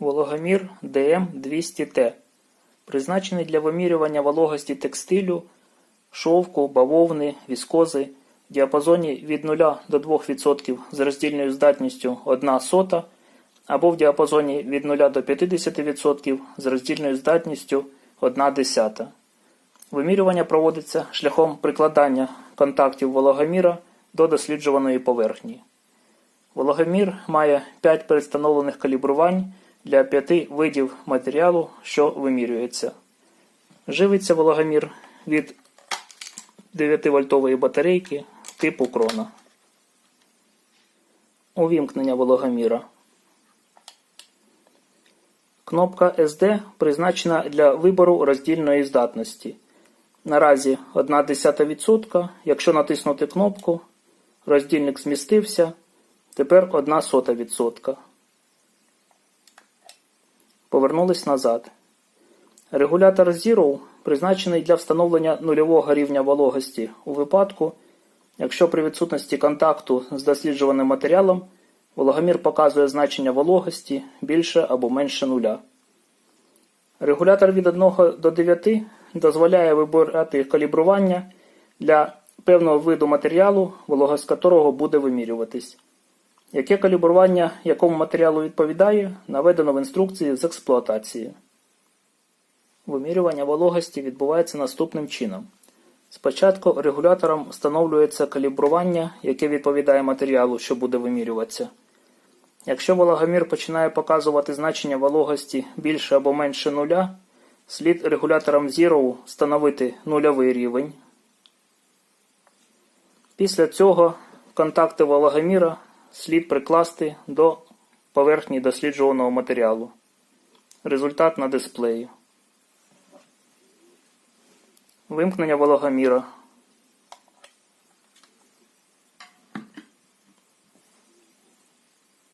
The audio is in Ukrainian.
Вологомір ДМ-200Т призначений для вимірювання вологості текстилю, шовку, бавовни, віскози в діапазоні від 0 до 2% з роздільною здатністю 1 сота або в діапазоні від 0 до 50% з роздільною здатністю 1 десята. Вимірювання проводиться шляхом прикладання контактів вологоміра до досліджуваної поверхні. Вологомір має 5 перестановлених калібрувань для 5 видів матеріалу, що вимірюється. Живиться вологомір від 9-вольтової батарейки типу крона. Увімкнення вологоміра. Кнопка SD призначена для вибору роздільної здатності. Наразі 1,1%. Якщо натиснути кнопку, роздільник змістився. Тепер 1,1%. Повернулись назад. Регулятор Zero призначений для встановлення нульового рівня вологості у випадку, якщо при відсутності контакту з досліджуваним матеріалом вологомір показує значення вологості більше або менше нуля. Регулятор від 1 до 9 дозволяє вибирати калібрування для певного виду матеріалу, вологость якого буде вимірюватись. Яке калібрування якому матеріалу відповідає, наведено в інструкції з експлуатації. Вимірювання вологості відбувається наступним чином. Спочатку регулятором встановлюється калібрування, яке відповідає матеріалу, що буде вимірюватися. Якщо вологомір починає показувати значення вологості більше або менше нуля, слід регулятором Zero встановити нульовий рівень. Після цього контакти вологоміра слід прикласти до поверхні досліджуваного матеріалу. Результат на дисплеї. Вимкнення вологоміра.